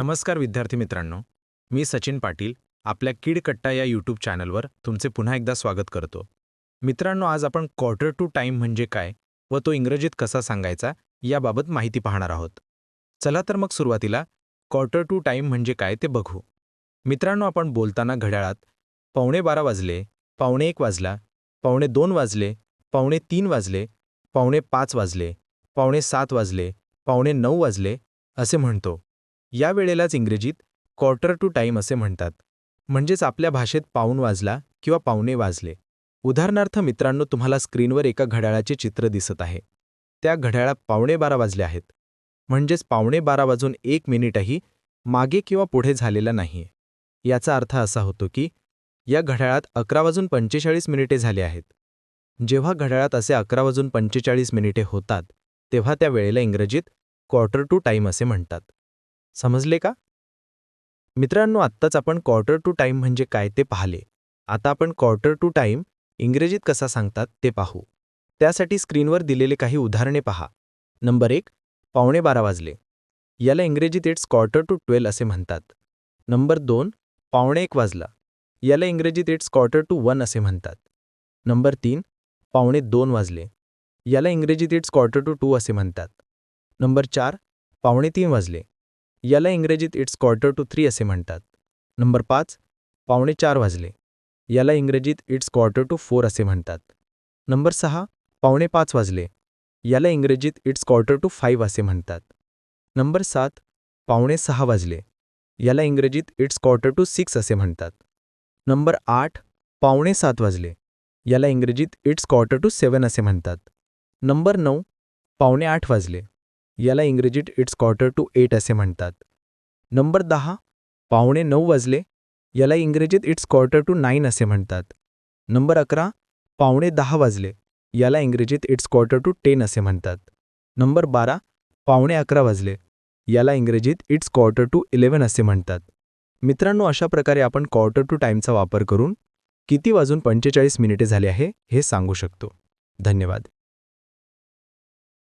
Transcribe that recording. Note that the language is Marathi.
नमस्कार विद्यार्थी मित्रांनो मी सचिन पाटील आपल्या किडकट्टा या यूट्यूब चॅनलवर तुमचे पुन्हा एकदा स्वागत करतो. मित्रांनो आज आपण क्वार्टर टू टाईम म्हणजे काय व तो इंग्रजीत कसा सांगायचा याबाबत माहिती पाहणार आहोत. चला तर मग सुरुवातीला क्वार्टर टू टाईम म्हणजे काय ते बघू. मित्रांनो आपण बोलताना घड्याळात पावणे बारा वाजले पावणे एक वाजला पावणे दोन वाजले पावणे तीन वाजले पावणे पाच वाजले पावणे सात वाजले पावणे नऊ वाजले असे म्हणतो. या वेळेलाच इंग्रजीत क्वार्टर टू टाईम असे म्हणतात. म्हणजेच आपल्या भाषेत पाऊण वाजला किंवा पावणे वाजले. उदाहरणार्थ मित्रांनो तुम्हाला स्क्रीनवर एका घड्याळाचे चित्र दिसत आहे. त्या घड्याळात पावणे बारा वाजले आहेत. म्हणजेच पावणे बारा वाजून एक मिनिटही मागे किंवा पुढे झालेला नाहीये. याचा अर्थ असा होतो की या घड्याळात अकरा वाजून पंचेचाळीस मिनिटे झाले आहेत. जेव्हा घड्याळात असे अकरा वाजून पंचेचाळीस मिनिटे होतात तेव्हा त्या वेळेला इंग्रजीत क्वार्टर टू टाईम असे म्हणतात. समजले का? मित्रांनो आत्ताच आपण क्वार्टर टू टाईम म्हणजे काय ते पाहिले. आता आपण क्वार्टर टू टाईम इंग्रजीत कसा सांगतात ते पाहू. त्यासाठी स्क्रीनवर दिलेले काही उदाहरणे पहा. नंबर एक पावणे बारा वाजले. याला इंग्रजीत इट्स क्वार्टर टू ट्वेल्व असे म्हणतात. नंबर दोन पावणे एक वाजला. याला इंग्रजीत इट्स क्वार्टर टू वन असे म्हणतात. नंबर तीन पावणे दोन वाजले. याला इंग्रजीत इट्स क्वार्टर टू टू असे म्हणतात. नंबर चार पावणे तीन वाजले. याला इंग्रजीत इट्स क्वार्टर टू थ्री असे म्हणतात. नंबर पाच पावणे चार वाजले. याला इंग्रजीत इट्स क्वार्टर टू फोर असे म्हणतात. नंबर सहा पावणे पाच वाजले. याला इंग्रजीत इट्स क्वार्टर टू फाईव्ह असे म्हणतात. नंबर सात पावणे सहा वाजले. याला इंग्रजीत इट्स क्वार्टर टू सिक्स असे म्हणतात. नंबर आठ पावणे सात वाजले. याला इंग्रजीत इट्स क्वार्टर टू सेवन असे म्हणतात. नंबर नऊ पावणे आठ वाजले. याला इंग्रजीत इट्स क्वार्टर टू एट असे म्हणतात. नंबर दहा पावणे नऊ वाजले याला इंग्रजीत इट्स क्वार्टर टू नाईन असे म्हणतात. नंबर अकरा पावणे दहा वाजले याला इंग्रजीत इट्स क्वार्टर टू टेन असे म्हणतात. नंबर बारा पावणे अकरा वाजले याला इंग्रजीत इट्स क्वार्टर टू इलेवन असे म्हणतात. मित्रांनो अशा प्रकारे आपण क्वार्टर टू टाईमचा वापर करून किती वाजून पंचेचाळीस मिनिटे झाले आहे हे सांगू शकतो. धन्यवाद.